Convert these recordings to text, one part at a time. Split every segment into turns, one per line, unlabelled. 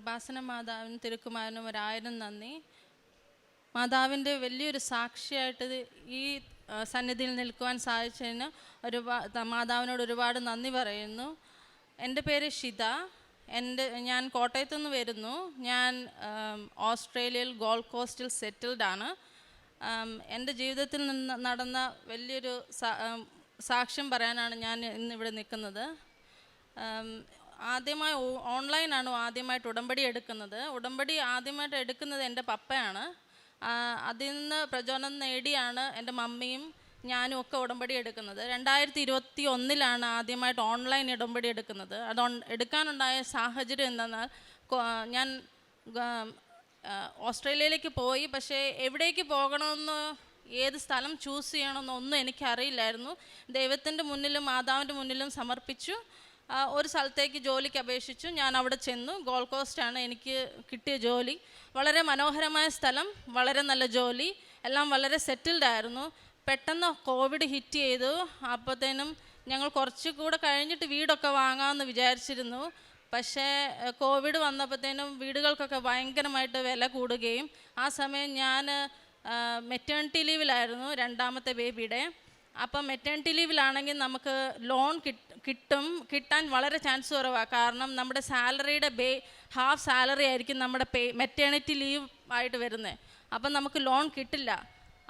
കൃപാസന മാതാവിനും തിരുക്കുമാരനും ഒരായിരം നന്ദി. മാതാവിന്റെ വലിയൊരു സാക്ഷിയായിട്ട് ഈ സന്നിധിയിൽ നിൽക്കുവാൻ സാധിച്ചതിന് ഒരുപാട് മാതാവിനോട് ഒരുപാട് നന്ദി പറയുന്നു. എന്റെ പേര് ഷിത. എന്റെ ഞാൻ കോട്ടയത്തു നിന്ന് വരുന്നു. ഞാൻ ഓസ്ട്രേലിയയിൽ ഗോൾഡ് കോസ്റ്റിൽ ആണ്. എന്റെ ജീവിതത്തിൽ നിന്ന് നടന്ന വലിയൊരു സാക്ഷ്യം പറയാനാണ് ഞാൻ ഇന്നിവിടെ നിൽക്കുന്നത്. ആദ്യമായി ഓൺലൈനാണ് ആദ്യമായിട്ട് ഉടമ്പടി എടുക്കുന്നത്. ഉടമ്പടി ആദ്യമായിട്ട് എടുക്കുന്നത് എന്റെ പപ്പയാണ്. അതിൽ നിന്ന് പ്രചോദനം നേടിയാണ് എന്റെ മമ്മിയും ഞാനും ഒക്കെ ഉടമ്പടി എടുക്കുന്നത്. രണ്ടായിരത്തി ഇരുപത്തി ഒന്നിലാണ് ആദ്യമായിട്ട് ഓൺലൈൻ ഉടമ്പടി എടുക്കുന്നത്. അത് എടുക്കാനുണ്ടായ സാഹചര്യം എന്തെന്നാൽ ഞാൻ ഓസ്ട്രേലിയയിലേക്ക് പോയി. പക്ഷേ എവിടേക്ക് പോകണമെന്ന് ഏത് സ്ഥലം ചൂസ് ചെയ്യണമെന്നൊന്നും എനിക്കറിയില്ലായിരുന്നു. ദൈവത്തിന്റെ മുന്നിലും മാതാവിന്റെ മുന്നിലും സമർപ്പിച്ചു. ഒരു സ്ഥലത്തേക്ക് ജോലിക്ക് അപേക്ഷിച്ചു. ഞാൻ അവിടെ ചെന്നു. ഗോൾഡ് കോസ്റ്റാണ് എനിക്ക് കിട്ടിയ ജോലി. വളരെ മനോഹരമായ സ്ഥലം വളരെ നല്ല ജോലി. എല്ലാം വളരെ സെറ്റിൽഡ് ആയിരുന്നു. പെട്ടെന്ന് കോവിഡ് ഹിറ്റ് ചെയ്തു. അപ്പോഴത്തേനും ഞങ്ങൾ കുറച്ചുകൂടെ കഴിഞ്ഞിട്ട് വീടൊക്കെ വാങ്ങാമെന്ന് വിചാരിച്ചിരുന്നു. പക്ഷേ കോവിഡ് വന്നപ്പോഴത്തേനും വീടുകൾക്കൊക്കെ ഭയങ്കരമായിട്ട് വില കൂടുകയും ആ സമയം ഞാൻ മെറ്റേണിറ്റി ലീവിലായിരുന്നു രണ്ടാമത്തെ ബേബിയുടെ അപ്പം മെറ്റേണിറ്റി ലീവിലാണെങ്കിൽ നമുക്ക് ലോൺ കിട്ടും കിട്ടാൻ വളരെ ചാൻസ് കുറവാണ് കാരണം നമ്മുടെ സാലറിയുടെ ബേ ഹാഫ് സാലറി ആയിരിക്കും നമ്മുടെ പേ മെറ്റേണിറ്റി ലീവ് ആയിട്ട് വരുന്നത് അപ്പം നമുക്ക് ലോൺ കിട്ടില്ല.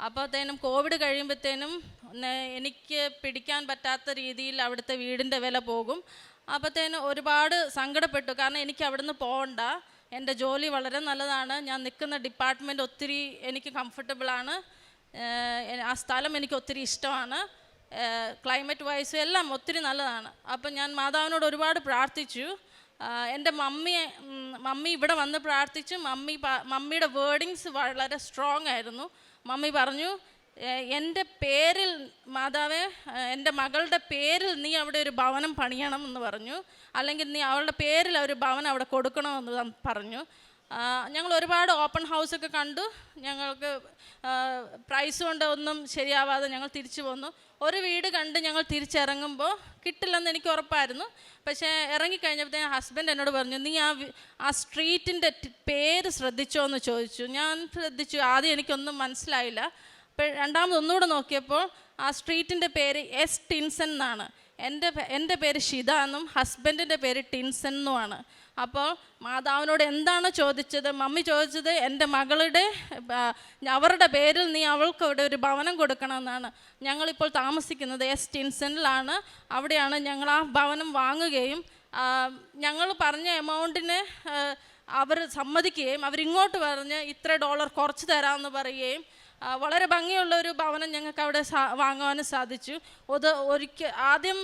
അപ്പോഴത്തേനും കോവിഡ് കഴിയുമ്പോഴത്തേനും എനിക്ക് പിടിക്കാൻ പറ്റാത്ത രീതിയിൽ അവിടുത്തെ വീടിന്റെ വില പോകും. അപ്പോഴത്തേനും ഒരുപാട് സങ്കടപ്പെട്ടു. കാരണം എനിക്ക് അവിടുന്ന് പോകണ്ട. എന്റെ ജോലി വളരെ നല്ലതാണ്. ഞാൻ നിൽക്കുന്ന ഡിപ്പാർട്ട്മെന്റ് ഒത്തിരി എനിക്ക് കംഫർട്ടബിളാണ് ആ സ്ഥലം എനിക്ക് ഒത്തിരി ഇഷ്ടമാണ്. ക്ലൈമറ്റ് വൈസും എല്ലാം ഒത്തിരി നല്ലതാണ്. അപ്പം ഞാൻ മാതാവിനോട് ഒരുപാട് പ്രാർത്ഥിച്ചു. എന്റെ മമ്മിയെ മമ്മി ഇവിടെ വന്ന് പ്രാർത്ഥിച്ചു. മമ്മി മമ്മിയുടെ വേർഡിങ്സ് വളരെ സ്ട്രോങ് ആയിരുന്നു. മമ്മി പറഞ്ഞു എന്റെ പേരിൽ മാതാവേ എന്റെ മകളുടെ പേരിൽ നീ അവിടെ ഒരു ഭവനം പണിയണം എന്ന് പറഞ്ഞു. അല്ലെങ്കിൽ നീ അവളുടെ പേരിൽ ഒരു ഭവനം അവിടെ കൊടുക്കണമെന്ന് പറഞ്ഞു. ഞങ്ങൾ ഒരുപാട് ഓപ്പൺ ഹൗസ് ഒക്കെ കണ്ടു. ഞങ്ങൾക്ക് പ്രൈസ് കൊണ്ട് ഒന്നും ശരിയാവാതെ ഞങ്ങൾ തിരിച്ചു പോന്നു. ഒരു വീട് കണ്ട് ഞങ്ങൾ തിരിച്ചിറങ്ങുമ്പോൾ കിട്ടില്ലെന്ന് എനിക്ക് ഉറപ്പായിരുന്നു. പക്ഷേ ഇറങ്ങിക്കഴിഞ്ഞപ്പോഴത്തേ ഹസ്ബൻഡ് എന്നോട് പറഞ്ഞു നീ ആ ആ സ്ട്രീറ്റിന്റെ പേര് ശ്രദ്ധിച്ചോ എന്ന് ചോദിച്ചു. ഞാൻ ശ്രദ്ധിച്ചു. ആദ്യം എനിക്കൊന്നും മനസ്സിലായില്ല. അപ്പോൾ രണ്ടാമത് ഒന്നുകൂടെ നോക്കിയപ്പോൾ ആ സ്ട്രീറ്റിന്റെ പേര് എസ് ടിൻസൺ എന്നാണ്. എന്റെ എന്റെ പേര് ഷിത എന്നും ഹസ്ബൻഡിന്റെ പേര് ടിൻസൺ എന്നുമാണ് അപ്പോൾ മാതാവിനോട് എന്താണ് ചോദിച്ചത്? മമ്മി ചോദിച്ചത് എന്റെ മകളുടെ അവരുടെ പേരിൽ നീ അവൾക്ക് ഇവിടെ ഒരു ഭവനം കൊടുക്കണമെന്നാണ്. ഞങ്ങളിപ്പോൾ താമസിക്കുന്നത് എസ് ടിൻസണിലാണ് അവിടെയാണ് ഞങ്ങൾ ആ ഭവനം വാങ്ങുകയും ഞങ്ങൾ പറഞ്ഞ എമൗണ്ടിന് അവർ സമ്മതിക്കുകയും അവരിങ്ങോട്ട് പറഞ്ഞ് ഇത്ര ഡോളർ കുറച്ച് തരാമെന്ന് പറയുകയും വളരെ ഭംഗിയുള്ള ഒരു ഭവനം ഞങ്ങൾക്ക് അവിടെ വാങ്ങുവാനും സാധിച്ചു. അത് ഒരിക്കൽ ആദ്യം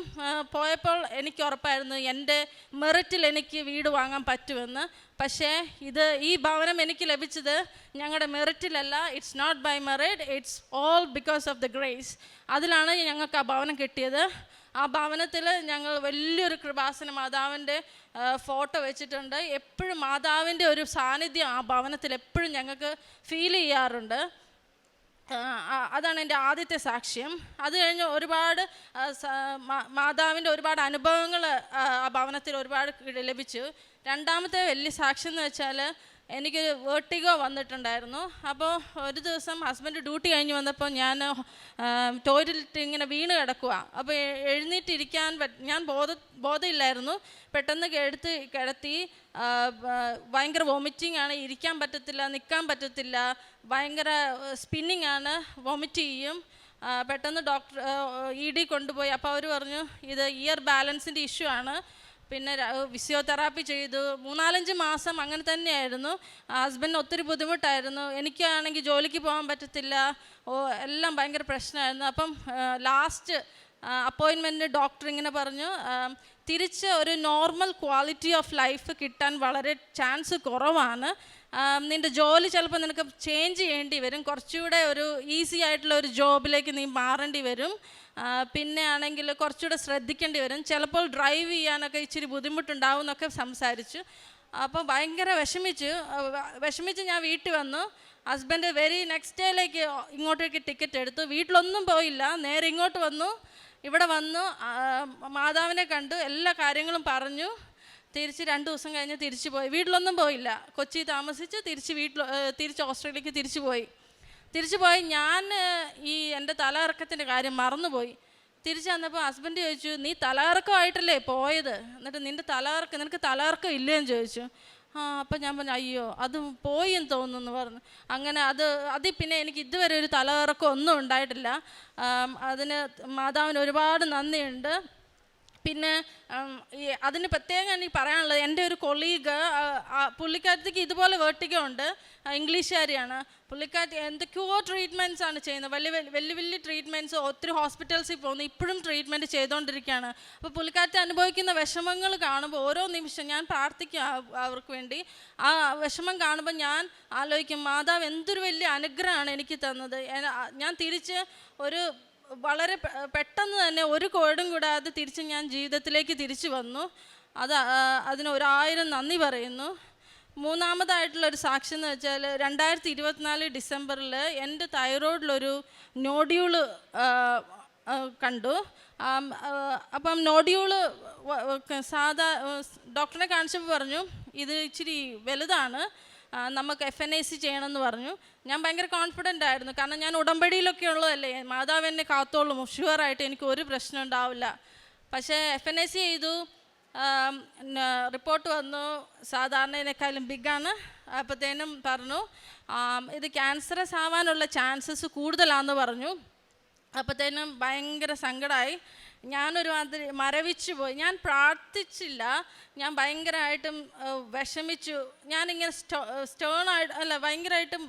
പോയപ്പോൾ എനിക്ക് ഉറപ്പായിരുന്നു എന്റെ മെറിറ്റിൽ എനിക്ക് വീട് വാങ്ങാൻ പറ്റുമെന്ന്. പക്ഷേ ഇത് ഈ ഭവനം എനിക്ക് ലഭിച്ചത് ഞങ്ങളുടെ മെറിറ്റിലല്ല. It's not by merit it's all because of the grace അതിലാണ് ഞങ്ങൾക്ക് ആ ഭവനം കിട്ടിയത്. ആ ഭവനത്തിൽ ഞങ്ങൾ വലിയൊരു കൃപാസന മാതാവിന്റെ ഫോട്ടോ വെച്ചിട്ടുണ്ട്. എപ്പോഴും മാതാവിന്റെ ഒരു സാന്നിധ്യം ആ ഭവനത്തിൽ എപ്പോഴും ഞങ്ങൾക്ക് ഫീൽ ചെയ്യാറുണ്ട്. അതാണ് എന്റെ ആദ്യത്തെ സാക്ഷ്യം. അത് കഴിഞ്ഞ് ഒരുപാട് മാതാവിന്റെ ഒരുപാട് അനുഭവങ്ങൾ ആ ഭവനത്തിൽ ഒരുപാട് ലഭിച്ചു. രണ്ടാമത്തെ വലിയ സാക്ഷ്യം എന്ന് വെച്ചാൽ എനിക്ക് വേർട്ടിഗോ വന്നിട്ടുണ്ടായിരുന്നു. അപ്പോൾ ഒരു ദിവസം ഹസ്ബൻഡ് ഡ്യൂട്ടി കഴിഞ്ഞ് വന്നപ്പോൾ ഞാൻ ടോയ്ലറ്റ് ഇങ്ങനെ വീണ് കിടക്കുക അപ്പോൾ എഴുന്നേറ്റിരിക്കാൻ ഞാൻ ബോധ ബോധമില്ലായിരുന്നു പെട്ടെന്ന് എടുത്ത് കിടത്തി ഭയങ്കര വോമിറ്റിംഗ് ആണ്. ഇരിക്കാൻ പറ്റത്തില്ല നിൽക്കാൻ പറ്റത്തില്ല. ഭയങ്കര സ്പിന്നിങ് ആണ്. വോമിറ്റ് ചെയ്യും. പെട്ടെന്ന് ഡോക്ടർ ഇ ഡി കൊണ്ടുപോയി. അപ്പോൾ അവർ പറഞ്ഞു ഇത് ഇയർ ബാലൻസിന്റെ ഇഷ്യൂ ആണ്. പിന്നെ ഫിസിയോതെറാപ്പി ചെയ്തു. മൂന്നാലഞ്ച് മാസം അങ്ങനെ തന്നെയായിരുന്നു. ഹസ്ബൻഡിന് ഒത്തിരി ബുദ്ധിമുട്ടായിരുന്നു. എനിക്കാണെങ്കിൽ ജോലിക്ക് പോകാൻ പറ്റത്തില്ല. ഓ എല്ലാം ഭയങ്കര പ്രശ്നമായിരുന്നു. അപ്പം ലാസ്റ്റ് അപ്പോയിൻമെന്റ് ഡോക്ടർ ഇങ്ങനെ പറഞ്ഞു തിരിച്ച് ഒരു നോർമൽ ക്വാളിറ്റി ഓഫ് ലൈഫ് കിട്ടാൻ വളരെ ചാൻസ് കുറവാണ്. നിന്റെ ജോലി ചിലപ്പോൾ നിനക്ക് ചേഞ്ച് ചെയ്യേണ്ടി വരും. കുറച്ചുകൂടെ ഒരു ഈസി ആയിട്ടുള്ള ഒരു ജോബിലേക്ക് നീ മാറേണ്ടി വരും. പിന്നെ ആണെങ്കിൽ കുറച്ചുകൂടെ ശ്രദ്ധിക്കേണ്ടി വരും. ചിലപ്പോൾ ഡ്രൈവ് ചെയ്യാനൊക്കെ ഇച്ചിരി ബുദ്ധിമുട്ടുണ്ടാവും എന്നൊക്കെ സംസാരിച്ചു. അപ്പോൾ ഭയങ്കര വിഷമിച്ചു. വിഷമിച്ച് ഞാൻ വീട്ടിൽ വന്നു. ഹസ്ബൻഡ് വെരി നെക്സ്റ്റ് ഡേയിലേക്ക് ഇങ്ങോട്ടേക്ക് ടിക്കറ്റ് എടുത്തു. വീട്ടിലൊന്നും പോയില്ല. നേരെ ഇങ്ങോട്ട് വന്നു. ഇവിടെ വന്നു. മാതാവിനെ കണ്ടു. എല്ലാ കാര്യങ്ങളും പറഞ്ഞു. തിരിച്ച് രണ്ട് ദിവസം കഴിഞ്ഞ് തിരിച്ചു പോയി. വീട്ടിലൊന്നും പോയില്ല. കൊച്ചി താമസിച്ച് തിരിച്ച് വീട്ടിൽ തിരിച്ച് ഓസ്ട്രേലിയക്ക് തിരിച്ചു പോയി. തിരിച്ചു പോയി. ഞാൻ ഈ എന്റെ തലകറക്കത്തിന്റെ കാര്യം മറന്നുപോയി. തിരിച്ചു വന്നപ്പോൾ ഹസ്ബൻഡ് ചോദിച്ചു നീ തലകറക്കമായിട്ടല്ലേ പോയത്? എന്നിട്ട് നിന്റെ തലകറക്കം നിനക്ക് തലകറക്കം ഇല്ലേ എന്ന് ചോദിച്ചു. ആ അപ്പം ഞാൻ പറഞ്ഞു അയ്യോ അത് പോയി എന്ന് തോന്നുന്നു പറഞ്ഞു. അങ്ങനെ അത് അതിൽ പിന്നെ എനിക്ക് ഇതുവരെ ഒരു തലകറക്കം ഒന്നും ഉണ്ടായിട്ടില്ല. അതിന് മാതാവിന് ഒരുപാട് നന്ദിയുണ്ട്. പിന്നെ അതിന് പ്രത്യേകം എനിക്ക് പറയാനുള്ളത് എന്റെ ഒരു കൊളീഗ് പുള്ളിക്കാരത്തേക്ക് ഇതുപോലെ വേർട്ടിക ഉണ്ട്. ഇംഗ്ലീഷുകാരിയാണ്. പുള്ളിക്കാരത്തി എന്തൊക്കെയോ ട്രീറ്റ്മെന്റ്സ് ആണ് ചെയ്യുന്നത്. വലിയ വലിയ വലിയ ട്രീറ്റ്മെന്റ്സ് ഒത്തിരി ഹോസ്പിറ്റൽസിൽ പോകുന്നു. ഇപ്പോഴും ട്രീറ്റ്മെന്റ് ചെയ്തുകൊണ്ടിരിക്കുകയാണ്. അപ്പോൾ പുള്ളിക്കാരത്തി അനുഭവിക്കുന്ന വിഷമങ്ങൾ കാണുമ്പോൾ ഓരോ നിമിഷം ഞാൻ പ്രാർത്ഥിക്കും അവർക്ക് വേണ്ടി. ആ വിഷമം കാണുമ്പോൾ ഞാൻ ആലോചിക്കും മാതാവ് എന്തൊരു വലിയ അനുഗ്രഹമാണ് എനിക്ക് തന്നത്. ഞാൻ തിരിച്ച് ഒരു വളരെ പെട്ടെന്ന് തന്നെ ഒരു കോഴും കൂടാതെ തിരിച്ച് ഞാൻ ജീവിതത്തിലേക്ക് തിരിച്ചു വന്നു. അത് അതിന് ഒരായിരം നന്ദി പറയുന്നു. മൂന്നാമതായിട്ടുള്ള ഒരു സാക്ഷി എന്ന് വെച്ചാൽ രണ്ടായിരത്തി ഇരുപത്തിനാല് ഡിസംബറിൽ എന്റെ തൈറോയിഡിലൊരു നോഡ്യൂൾ കണ്ടു. അപ്പം നോഡ്യൂൾ സാധാ ഡോക്ടറിനെ കാണിച്ചപ്പോൾ പറഞ്ഞു ഇത് ഇച്ചിരി വലുതാണ്. നമുക്ക് എഫ് എൻ ഐ സി ചെയ്യണമെന്ന് പറഞ്ഞു. ഞാൻ ഭയങ്കര കോൺഫിഡന്റ് ആയിരുന്നു. കാരണം ഞാൻ ഉടമ്പടിയിലൊക്കെ ഉള്ളതല്ലേ. മാതാവ് എന്നെ കാത്തോളും. ഷുവറായിട്ട് എനിക്ക് ഒരു പ്രശ്നം ഉണ്ടാവില്ല. പക്ഷേ എഫ് എൻ ഐ സി ചെയ്തു. റിപ്പോർട്ട് വന്നു. സാധാരണയിനേക്കാളും ബിഗാണ് അപ്പോഴത്തേനും പറഞ്ഞു ഇത് ക്യാൻസറസ് ആവാനുള്ള ചാൻസസ് കൂടുതലാണെന്ന് പറഞ്ഞു. അപ്പോഴത്തേനും ഭയങ്കര സങ്കടമായി ഞാനൊരു മാതിരി മരവിച്ചു പോയി. ഞാൻ പ്രാർത്ഥിച്ചില്ല. ഞാൻ ഭയങ്കരമായിട്ടും വിഷമിച്ചു. ഞാനിങ്ങനെ സ്റ്റോ സ്റ്റേൺ ആയിട്ട് അല്ല ഭയങ്കരമായിട്ടും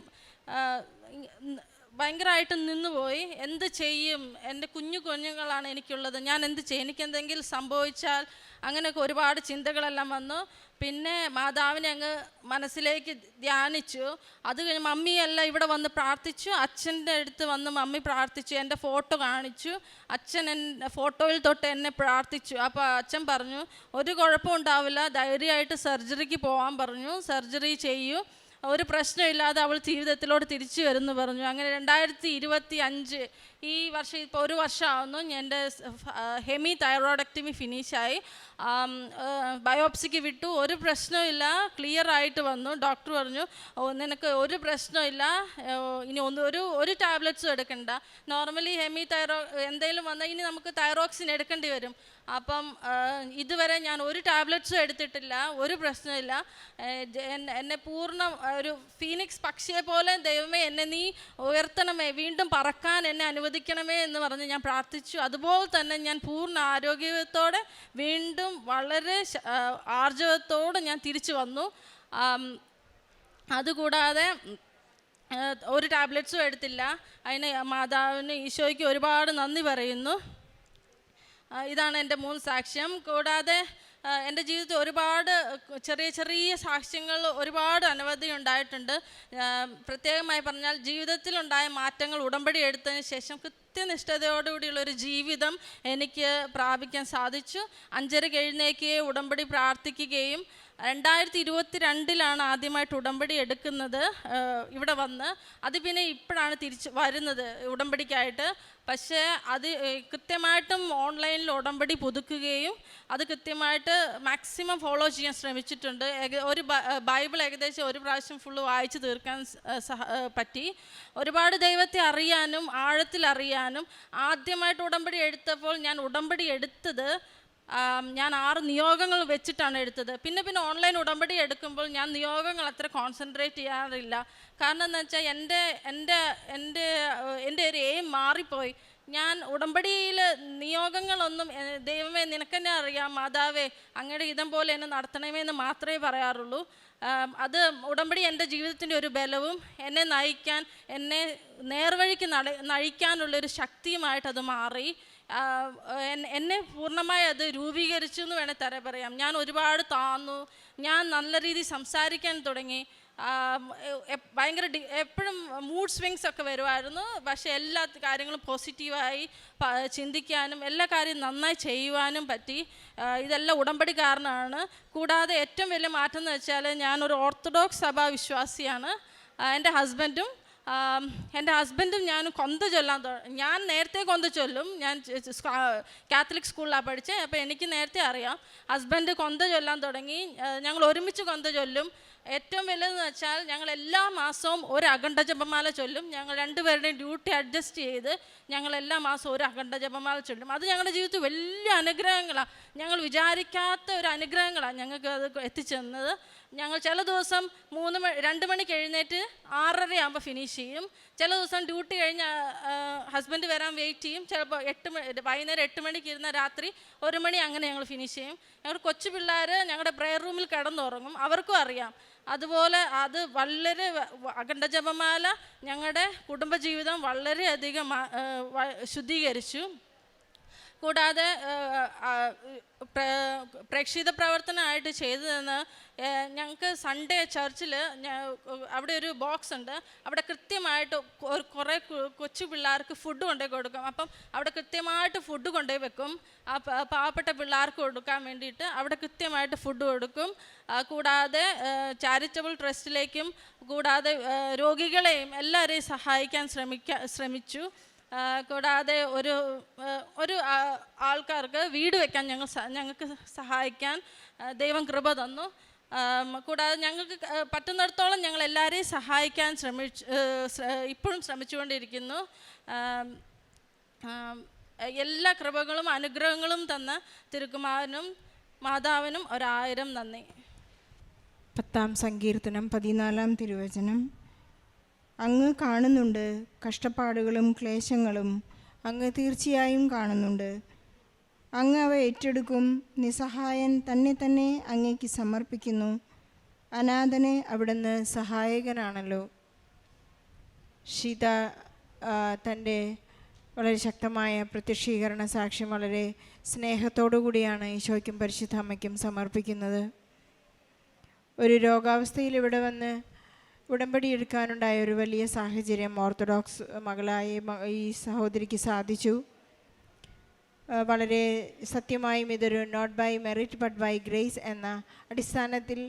ഭയങ്കരമായിട്ട് നിന്നുപോയി. എന്ത് ചെയ്യും? എന്റെ കുഞ്ഞു കുഞ്ഞുങ്ങളാണ് എനിക്കുള്ളത്. ഞാൻ എന്ത് ചെയ്യും? എനിക്ക് എന്തെങ്കിലും സംഭവിച്ചാൽ അങ്ങനെയൊക്കെ ഒരുപാട് ചിന്തകളെല്ലാം വന്നു. പിന്നെ മാതാവിനെ അങ്ങ് മനസ്സിലേക്ക് ധ്യാനിച്ചു. അത് കഴിഞ്ഞ് മമ്മിയെല്ലാം ഇവിടെ വന്ന് പ്രാർത്ഥിച്ചു. അച്ഛന്റെ അടുത്ത് വന്ന് മമ്മി പ്രാർത്ഥിച്ചു. എന്റെ ഫോട്ടോ കാണിച്ചു. അച്ഛൻ എന്റെ ഫോട്ടോയിൽ തൊട്ട് എന്നെ പ്രാർത്ഥിച്ചു. അപ്പോൾ അച്ഛൻ പറഞ്ഞു ഒരു കുഴപ്പമുണ്ടാവില്ല ധൈര്യമായിട്ട് സർജറിക്ക് പോകാൻ പറഞ്ഞു. സർജറി ചെയ്യൂ. ഒരു പ്രശ്നമില്ലാതെ അവൾ ജീവിതത്തിലോട്ട് തിരിച്ചു വരുന്നു പറഞ്ഞു. അങ്ങനെ രണ്ടായിരത്തി ഇരുപത്തി അഞ്ച് ഈ വർഷം ഇപ്പോൾ ഒരു വർഷമാവുന്നു. എന്റെ ഹെമി തൈറോയിഡക്ടമി ഫിനിഷായി. ബയോപ്സിക്ക് വിട്ടു. ഒരു പ്രശ്നമില്ല ക്ലിയർ ആയിട്ട് വന്നു. ഡോക്ടർ പറഞ്ഞു "ഓ, നിനക്ക് ഒരു പ്രശ്നമില്ല ഇനി ഒന്ന് ഒരു ഒരു ടാബ്ലറ്റ്സും എടുക്കണ്ട. നോർമലി ഹെമി തൈറോ എന്തെങ്കിലും വന്നാൽ ഇനി നമുക്ക് തൈറോക്സിൻ എടുക്കേണ്ടി വരും. അപ്പം ഇതുവരെ ഞാൻ ഒരു ടാബ്ലറ്റ്സും എടുത്തിട്ടില്ല ഒരു പ്രശ്നമില്ല എന്നെ- പൂർണ ഒരു ഫീനിക്സ് പക്ഷിയെ പോലെ ദൈവമേ എന്നെ നീ ഉയർത്തണമേ വീണ്ടും പറക്കാൻ എന്നെ അനുവദിക്കണമേ എന്ന് പറഞ്ഞ് ഞാൻ പ്രാർത്ഥിച്ചു. അതുപോലെ തന്നെ ഞാൻ പൂർണ ആരോഗ്യത്തോടെ വീണ്ടും വളരെ ആർജവത്തോടെ ഞാൻ തിരിച്ചു വന്നു. അതുകൂടാതെ ഒരു ടാബ്ലറ്റ്സും എടുത്തില്ല. അതിന് മാതാവിന് ഈശോയ്ക്ക് ഒരുപാട് നന്ദി പറയുന്നു. ഇതാണ് എന്റെ മൂന്ന് സാക്ഷ്യം. കൂടാതെ എന്റെ ജീവിതത്തിൽ ഒരുപാട് ചെറിയ ചെറിയ സാക്ഷ്യങ്ങൾ ഒരുപാട് അനവധി ഉണ്ടായിട്ടുണ്ട്. പ്രത്യേകമായി പറഞ്ഞാൽ ജീവിതത്തിലുണ്ടായ മാറ്റങ്ങൾ ഉടമ്പടി എടുത്തതിന് ശേഷം കൃത്യനിഷ്ഠതയോടുകൂടിയുള്ള ഒരു ജീവിതം എനിക്ക് പ്രാപിക്കാൻ സാധിച്ചു. അഞ്ചരക്ക് എഴുന്നേക്കുകയും ഉടമ്പടി പ്രാർത്ഥിക്കുകയും രണ്ടായിരത്തി ഇരുപത്തി രണ്ടിലാണ് ആദ്യമായിട്ട് ഉടമ്പടി എടുക്കുന്നത്. ഇവിടെ വന്ന് അത് പിന്നെ ഇപ്പോഴാണ് തിരിച്ച് വരുന്നത് ഉടമ്പടിക്കായിട്ട്. പക്ഷേ അത് കൃത്യമായിട്ടും ഓൺലൈനിൽ ഉടമ്പടി പുതുക്കുകയും അത് കൃത്യമായിട്ട് മാക്സിമം ഫോളോ ചെയ്യാൻ ശ്രമിച്ചിട്ടുണ്ട്. ഒരു ബൈബിൾ ഏകദേശം ഒരു പ്രാവശ്യം ഫുള്ള് വായിച്ചു തീർക്കാൻ പറ്റി. ഒരുപാട് ദൈവത്തെ അറിയാനും ആഴത്തിൽ അറിയാനും ആദ്യമായിട്ട് ഉടമ്പടി എടുത്തപ്പോൾ ഞാൻ ഉടമ്പടി എടുത്തത് ഞാൻ ആറ് നിയോഗങ്ങൾ വെച്ചിട്ടാണ് എടുത്തത്. പിന്നെ പിന്നെ ഓൺലൈൻ ഉടമ്പടി എടുക്കുമ്പോൾ ഞാൻ നിയോഗങ്ങൾ അത്ര കോൺസെൻട്രേറ്റ് ചെയ്യാറില്ല. കാരണം എന്ന് വെച്ചാൽ എന്റെ എന്റെ എന്റെ എന്റെ ഒരു എയിം മാറിപ്പോയി. ഞാൻ ഉടമ്പടിയിൽ നിയോഗങ്ങളൊന്നും ദൈവമേ നിനക്കെന്നെ അറിയാം മാതാവേ അങ്ങയുടെ ഇതം പോലെ എന്നെ നടത്തണമേ എന്ന് മാത്രമേ പറയാറുള്ളൂ. അത് ഉടമ്പടി എന്റെ ജീവിതത്തിന്റെ ഒരു ബലവും എന്നെ നയിക്കാൻ എന്നെ നേർവഴിക്ക് നട നയിക്കാനുള്ളൊരു ശക്തിയുമായിട്ട് അത് മാറി. എന്നെ പൂർണമായി അത് രൂപീകരിച്ചു എന്ന് വേണേൽ തര പറയാം. ഞാൻ ഒരുപാട് താന്നു. ഞാൻ നല്ല രീതിയിൽ സംസാരിക്കാൻ തുടങ്ങി. ഭയങ്കര എപ്പോഴും മൂഡ് സ്വിങ്സ് ഒക്കെ വരുമായിരുന്നു. പക്ഷേ എല്ലാ കാര്യങ്ങളും പോസിറ്റീവായി ചിന്തിക്കാനും എല്ലാ കാര്യവും നന്നായി ചെയ്യുവാനും പറ്റി. ഇതെല്ലാം ഉടമ്പടി കാരണമാണ്. കൂടാതെ ഏറ്റവും വലിയ മാറ്റം എന്ന് വെച്ചാൽ ഞാനൊരു ഓർത്തഡോക്സ് സഭാ വിശ്വാസിയാണ് എന്റെ ഹസ്ബൻഡും എന്റെ ഹസ്ബൻഡും ഞാൻ കൊന്ത ചൊല്ലാൻ ഞാൻ നേരത്തെ കൊന്ത ചൊല്ലും. ഞാൻ കാത്തലിക് സ്കൂളിലാണ് പഠിച്ചത് അപ്പോൾ എനിക്ക് നേരത്തെ അറിയാം. ഹസ്ബൻഡ് കൊന്ത ചൊല്ലാൻ തുടങ്ങി. ഞങ്ങൾ ഒരുമിച്ച് കൊന്ത ചൊല്ലും. ഏറ്റവും വലുതെന്ന് വെച്ചാൽ ഞങ്ങൾ എല്ലാ മാസവും ഒരു അഖണ്ഡ ജപമാല ചൊല്ലും. ഞങ്ങൾ രണ്ടുപേരുടെയും ഡ്യൂട്ടി അഡ്ജസ്റ്റ് ചെയ്ത് ഞങ്ങൾ എല്ലാ മാസവും ഒരു അഖണ്ഡ ജപമാല ചൊല്ലും. അത് ഞങ്ങളുടെ ജീവിതത്തിൽ വലിയ അനുഗ്രഹങ്ങളാണ് ഞങ്ങൾ വിചാരിക്കാത്ത ഒരു അനുഗ്രഹങ്ങളാണ് ഞങ്ങൾക്ക് അത് എത്തിച്ചെന്നത്. ഞങ്ങൾ ചില ദിവസം മൂന്ന് മണി രണ്ട് മണിക്ക് എഴുന്നേറ്റ് ആറര ആകുമ്പോൾ ഫിനിഷ് ചെയ്യും. ചില ദിവസം ഡ്യൂട്ടി കഴിഞ്ഞ് ഹസ്ബൻഡ് വരാൻ വെയിറ്റ് ചെയ്യും. ചിലപ്പോൾ എട്ട് മണി വൈകുന്നേരം എട്ട് മണിക്ക് ഇരുന്ന രാത്രി ഒരു മണി അങ്ങനെ ഞങ്ങൾ ഫിനിഷ് ചെയ്യും. ഞങ്ങളുടെ കൊച്ചു പിള്ളേർ ഞങ്ങളുടെ പ്രെയർ റൂമിൽ കിടന്നുറങ്ങും. അവർക്കും അറിയാം. അതുപോലെ അത് വളരെ വ- വ- അഖണ്ഡ ജപമാല ഞങ്ങളുടെ കുടുംബജീവിതം വളരെയധികം ശുദ്ധീകരിച്ചു. കൂടാതെ പ്രേക്ഷിത പ്രവർത്തനമായിട്ട് ചെയ്തതെന്ന് ഞങ്ങൾക്ക് സൺഡേ ചർച്ചിൽ അവിടെ ഒരു ബോക്സ് ഉണ്ട്. അവിടെ കൃത്യമായിട്ട് ഒരു കുറേ കൊച്ചു പിള്ളേർക്ക് ഫുഡ് കൊണ്ടുപോയി കൊടുക്കും. അപ്പം അവിടെ കൃത്യമായിട്ട് ഫുഡ് കൊണ്ടുപോയി വെക്കും. ആ പാവപ്പെട്ട പിള്ളേർക്ക് കൊടുക്കാൻ വേണ്ടിയിട്ട് അവിടെ കൃത്യമായിട്ട് ഫുഡ് കൊടുക്കും. കൂടാതെ ചാരിറ്റബിൾ ട്രസ്റ്റിലേക്കും കൂടാതെ രോഗികളെയും എല്ലാവരെയും സഹായിക്കാൻ ശ്രമിക്ക ശ്രമിച്ചു. കൂടാതെ ഒരു ഒരു ആൾക്കാർക്ക് വീട് വെക്കാൻ ഞങ്ങൾ ഞങ്ങൾക്ക് സഹായിക്കാൻ ദൈവം കൃപ തന്നു. കൂടാതെ ഞങ്ങൾക്ക് പറ്റുന്നിടത്തോളം ഞങ്ങൾ എല്ലാവരെയും സഹായിക്കാൻ ശ്രമിച്ചു ഇപ്പോഴും ശ്രമിച്ചുകൊണ്ടിരിക്കുന്നു. എല്ലാ കൃപകളും അനുഗ്രഹങ്ങളും തന്ന തിരുക്കുമാരനും മാതാവിനും ഒരായിരം നന്ദി.
പത്താം സങ്കീർത്തനം പതിനാലാം തിരുവചനം. അങ്ങ് കാണുന്നുണ്ട്. കഷ്ടപ്പാടുകളും ക്ലേശങ്ങളും അങ്ങ് തീർച്ചയായും കാണുന്നുണ്ട്. അങ്ങ് അവ ഏറ്റെടുക്കും. നിസ്സഹായൻ തന്നെ തന്നെ അങ്ങേക്ക് സമർപ്പിക്കുന്നു. അനാഥന് അവിടുന്ന് സഹായകനാണല്ലോ. ആ, തന്റെ വളരെ ശക്തമായ പ്രത്യക്ഷീകരണ സാക്ഷ്യം വളരെ സ്നേഹത്തോടു കൂടിയാണ് ഈശോയ്ക്കും പരിശുദ്ധ അമ്മയ്ക്കും സമർപ്പിക്കുന്നത്. ഒരു രോഗാവസ്ഥയിൽ ഇവിടെ വന്ന് ഉടമ്പടി എടുക്കാനുണ്ടായ ഒരു വലിയ സാഹചര്യം ഓർത്തഡോക്സ് മകളായ ഈ സഹോദരിക്ക് സാധിച്ചു. വളരെ സത്യമായും ഇതൊരു not by merit but by grace എന്ന അടിസ്ഥാനത്തിൽ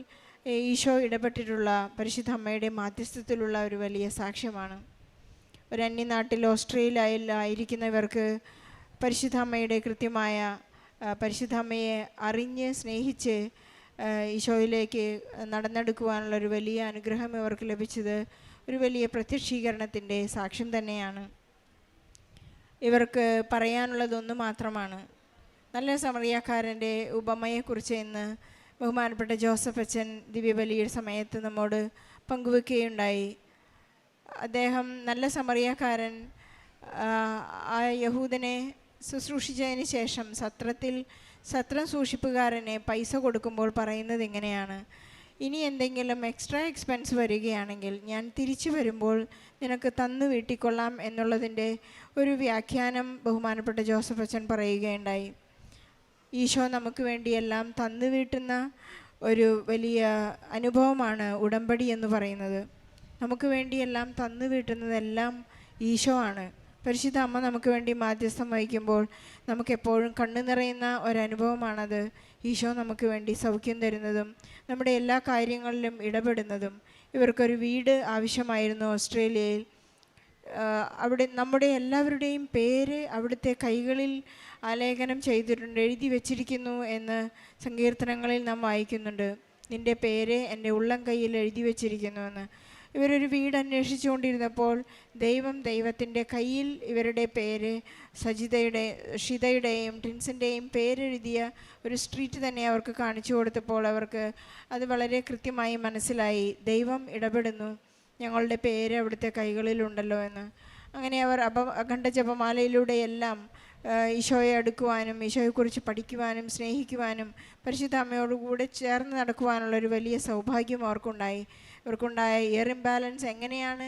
ഈശോ ഇടപെട്ടിട്ടുള്ള പരിശുദ്ധ അമ്മയുടെ മാധ്യസ്ഥത്തിലുള്ള ഒരു വലിയ സാക്ഷ്യമാണ്. ഒരു അന്യനാട്ടിൽ ഓസ്ട്രേലിയയിൽ ആയിരിക്കുന്നവർക്ക് പരിശുദ്ധ അമ്മയുടെ കൃത്യമായ പരിശുദ്ധ അമ്മയെ അറിഞ്ഞ് സ്നേഹിച്ച് ഈശോയിലേക്ക് നടന്നെടുക്കുവാനുള്ള ഒരു വലിയ അനുഗ്രഹം ഇവർക്ക് ലഭിച്ചത് ഒരു വലിയ പ്രത്യക്ഷീകരണത്തിന്റെ സാക്ഷ്യം തന്നെയാണ്. ഇവർക്ക് പറയാനുള്ളതൊന്നു മാത്രമാണ്. നല്ല സമറിയാക്കാരന്റെ ഉപമയെക്കുറിച്ച് ഇന്ന് ബഹുമാനപ്പെട്ട ജോസഫ് അച്ഛൻ ദിവ്യബലിയുടെ സമയത്ത് നമ്മോട് പങ്കുവെക്കുകയുണ്ടായി. അദ്ദേഹം നല്ല സമറിയാക്കാരൻ ആ യഹൂദനെ ശുശ്രൂഷിച്ചതിന് ശേഷം സത്രത്തിൽ സത്രം സൂക്ഷിപ്പുകാരനെ പൈസ കൊടുക്കുമ്പോൾ പറയുന്നത് ഇങ്ങനെയാണ്. ഇനി എന്തെങ്കിലും എക്സ്ട്രാ എക്സ്പെൻസ് വരികയാണെങ്കിൽ ഞാൻ തിരിച്ചു വരുമ്പോൾ നിനക്ക് തന്നു വീട്ടിക്കൊള്ളാം എന്നുള്ളതിന്റെ ഒരു വ്യാഖ്യാനം ബഹുമാനപ്പെട്ട ജോസഫ് അച്ഛൻ പറയുകയുണ്ടായി. ഈശോ നമുക്ക് വേണ്ടിയെല്ലാം തന്നു വീട്ടുന്ന ഒരു വലിയ അനുഭവമാണ് ഉടമ്പടി എന്ന് പറയുന്നത്. നമുക്ക് വേണ്ടിയെല്ലാം തന്നു വീട്ടുന്നതെല്ലാം ഈശോ ആണ്. പരിശുദ്ധ അമ്മ നമുക്ക് വേണ്ടി മാധ്യസ്ഥം വഹിക്കുമ്പോൾ നമുക്കെപ്പോഴും കണ്ണു നിറയുന്ന ഒരനുഭവമാണത്. ഈശോ നമുക്ക് വേണ്ടി സൗഖ്യം തരുന്നതും നമ്മുടെ എല്ലാ കാര്യങ്ങളിലും ഇടപെടുന്നതും. ഇവർക്കൊരു വീട് ആവശ്യമായിരുന്നു ഓസ്ട്രേലിയയിൽ. അവിടെ നമ്മുടെ എല്ലാവരുടെയും പേര് അവിടുത്തെ കൈകളിൽ ആലേഖനം ചെയ്തിട്ടുണ്ട് എഴുതി വച്ചിരിക്കുന്നു എന്ന് സങ്കീർത്തനങ്ങളിൽ നാം വായിക്കുന്നുണ്ട്. നിന്റെ പേര് എന്റെ ഉള്ളം കയ്യിൽ എഴുതി വച്ചിരിക്കുന്നുവെന്ന് ഇവരൊരു വീട് അന്വേഷിച്ചുകൊണ്ടിരുന്നപ്പോൾ ദൈവം ദൈവത്തിന്റെ കയ്യിൽ ഇവരുടെ പേര് സജിതയുടെ ഷിതയുടെയും ടിൻസിന്റെയും പേരെഴുതിയ ഒരു സ്ട്രീറ്റ് തന്നെ അവർക്ക് കാണിച്ചു കൊടുത്തപ്പോൾ അവർക്ക് അത് വളരെ കൃത്യമായി മനസ്സിലായി. ദൈവം ഇടപെടുന്നു. ഞങ്ങളുടെ പേര് അവിടുത്തെ കൈകളിലുണ്ടല്ലോ എന്ന്. അങ്ങനെ അവർ അപ അഖണ്ഡ ജപമാലയിലൂടെയെല്ലാം ഈശോയെ അടുക്കുവാനും ഈശോയെക്കുറിച്ച് പഠിക്കുവാനും സ്നേഹിക്കുവാനും പരിശുദ്ധ അമ്മയോടുകൂടെ ചേർന്ന് നടക്കുവാനുള്ളൊരു വലിയ സൗഭാഗ്യം അവർക്കുണ്ടായി. ഇവർക്കുണ്ടായ ഇയർ ഇംബാലൻസ് എങ്ങനെയാണ്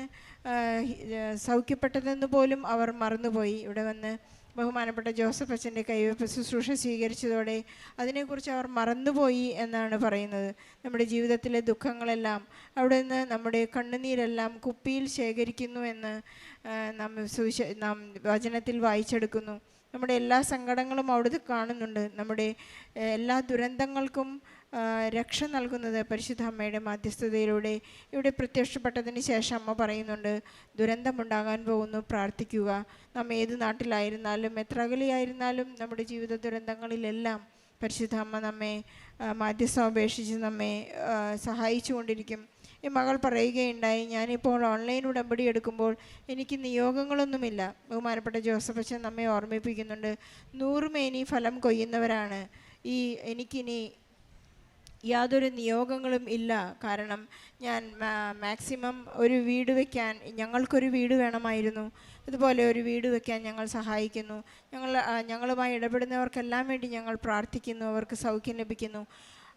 സൗഖ്യപ്പെട്ടതെന്ന് പോലും അവർ മറന്നുപോയി. ഇവിടെ വന്ന് ബഹുമാനപ്പെട്ട ജോസഫ് അച്ഛന്റെ കൈവയ്പ് ശുശ്രൂഷ സ്വീകരിച്ചതോടെ അതിനെക്കുറിച്ച് അവർ മറന്നുപോയി എന്നാണ് പറയുന്നത്. നമ്മുടെ ജീവിതത്തിലെ ദുഃഖങ്ങളെല്ലാം അവിടെ നിന്ന് നമ്മുടെ കണ്ണുനീരെല്ലാം കുപ്പിയിൽ ശേഖരിക്കുന്നു എന്ന് നാം സുവിശ നാം വചനത്തിൽ വായിച്ചെടുക്കുന്നു. നമ്മുടെ എല്ലാ സങ്കടങ്ങളും അവിടുത്തെ കാണുന്നുണ്ട്. നമ്മുടെ എല്ലാ ദുരന്തങ്ങൾക്കും രക്ഷ നൽകുന്നത് പരിശുദ്ധ അമ്മയുടെ മാധ്യസ്ഥതയിലൂടെ. ഇവിടെ പ്രത്യക്ഷപ്പെട്ടതിന് ശേഷം അമ്മ പറയുന്നുണ്ട് ദുരന്തമുണ്ടാകാൻ പോകുന്നു പ്രാർത്ഥിക്കുക. നാം ഏത് നാട്ടിലായിരുന്നാലും എത്ര അകലെയായിരുന്നാലും നമ്മുടെ ജീവിത ദുരന്തങ്ങളിലെല്ലാം പരിശുദ്ധ അമ്മ നമ്മെ മാധ്യസ്ഥം അപേക്ഷിച്ച് നമ്മെ സഹായിച്ചുകൊണ്ടിരിക്കും ഈ മകൾ പറയുകയുണ്ടായി ഞാനിപ്പോൾ ഓൺലൈൻ ഉടമ്പടി എടുക്കുമ്പോൾ എനിക്ക് നിയോഗങ്ങളൊന്നുമില്ല. ബഹുമാനപ്പെട്ട ജോസഫ് അച്ഛൻ നമ്മെ ഓർമ്മിപ്പിക്കുന്നുണ്ട്. നൂറുമേനി ഫലം കൊയ്യുന്നവരാണ്. ഈ എനിക്കിനി യാതൊരു നിയോഗങ്ങളും ഇല്ല. കാരണം ഞാൻ മാക്സിമം ഒരു വീട് വയ്ക്കാൻ ഞങ്ങൾക്കൊരു വീട് വേണമായിരുന്നു. ഇതുപോലെ ഒരു വീട് വയ്ക്കാൻ ഞങ്ങൾ സഹായിക്കുന്നു. ഞങ്ങൾ ഞങ്ങളുമായി ഇടപെടുന്നവർക്കെല്ലാം വേണ്ടി ഞങ്ങൾ പ്രാർത്ഥിക്കുന്നു. അവർക്ക് സൗഖ്യം ലഭിക്കുന്നു.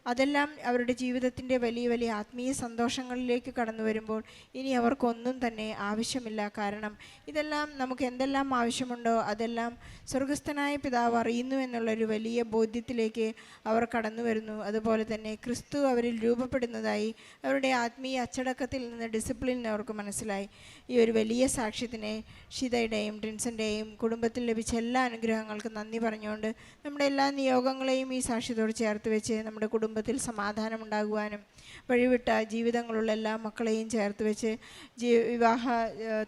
അതെല്ലാം അവരുടെ ജീവിതത്തിന്റെ വലിയ വലിയ ആത്മീയ സന്തോഷങ്ങളിലേക്ക് കടന്നു വരുമ്പോൾ ഇനി അവർക്കൊന്നും തന്നെ ആവശ്യമില്ല. കാരണം ഇതെല്ലാം നമുക്ക് എന്തെല്ലാം ആവശ്യമുണ്ടോ അതെല്ലാം സ്വർഗസ്ഥനായ പിതാവ് അറിയുന്നു എന്നുള്ളൊരു വലിയ ബോധ്യത്തിലേക്ക് അവർ കടന്നു വരുന്നു. അതുപോലെ തന്നെ ക്രിസ്തു അവരിൽ രൂപപ്പെടുന്നതായി അവരുടെ ആത്മീയ അച്ചടക്കത്തിൽ നിന്ന് ഡിസിപ്ലിൻ അവർക്ക് മനസ്സിലായി. ഈ ഒരു വലിയ സാക്ഷ്യത്തിനെ ഷിതയുടെയും ടിൻസന്റെയും കുടുംബത്തിൽ ലഭിച്ച എല്ലാ അനുഗ്രഹങ്ങൾക്കും നന്ദി പറഞ്ഞുകൊണ്ട് നമ്മുടെ എല്ലാ നിയോഗങ്ങളെയും ഈ സാക്ഷ്യത്തോട് ചേർത്ത് വെച്ച് നമ്മുടെ കുടുംബത്തിൽ സമാധാനം ഉണ്ടാകുവാനും വഴിവിട്ട ജീവിതങ്ങളുള്ള എല്ലാ മക്കളെയും ചേർത്ത് വെച്ച് വിവാഹ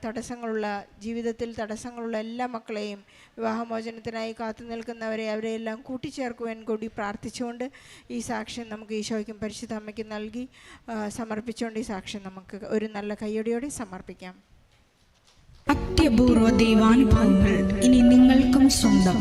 തടസ്സങ്ങളുള്ള ജീവിതത്തിൽ തടസ്സങ്ങളുള്ള എല്ലാ മക്കളെയും വിവാഹമോചനത്തിനായി കാത്തു നിൽക്കുന്നവരെ അവരെയെല്ലാം കൂട്ടിച്ചേർക്കുവാൻ കൂടി പ്രാർത്ഥിച്ചുകൊണ്ട് ഈ സാക്ഷ്യം നമുക്ക് ഈശോയ്ക്കും പരിശുദ്ധ അമ്മയ്ക്കും നൽകി സമർപ്പിച്ചുകൊണ്ട് ഈ സാക്ഷ്യം നമുക്ക് ഒരു നല്ല കയ്യടിയോടെ സമർപ്പിക്കാം.
അത്യപൂർവ ദൈവാനുഭവങ്ങൾ ഇനി നിങ്ങൾക്കും സ്വന്തം.